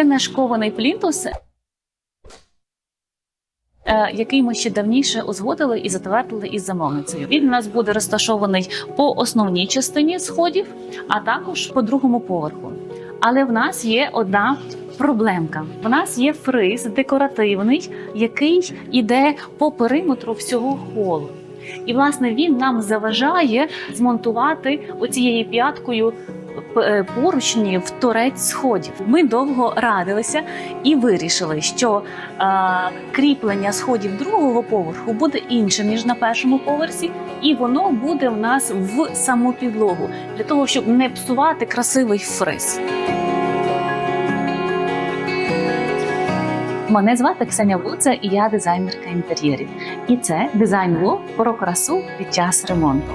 Це наш кований плінтус, е, який ми ще давніше узгодили і затвердили із замовницею. Він у нас буде розташований по основній частині сходів, а також по другому поверху. Але в нас є одна проблемка. В нас є фриз декоративний, який іде по периметру всього холу. І власне він нам заважає змонтувати оцією п'яткою е, поручні в торець сходів. Ми довго радилися і вирішили, що е, кріплення сходів другого поверху буде інше ніж на першому поверсі, і воно буде в нас в саму підлогу для того, щоб не псувати красивий фриз. Мене звати Ксеня Вуца, і я дизайнерка інтер'єрів. І це дизайн-влог про красу під час ремонту.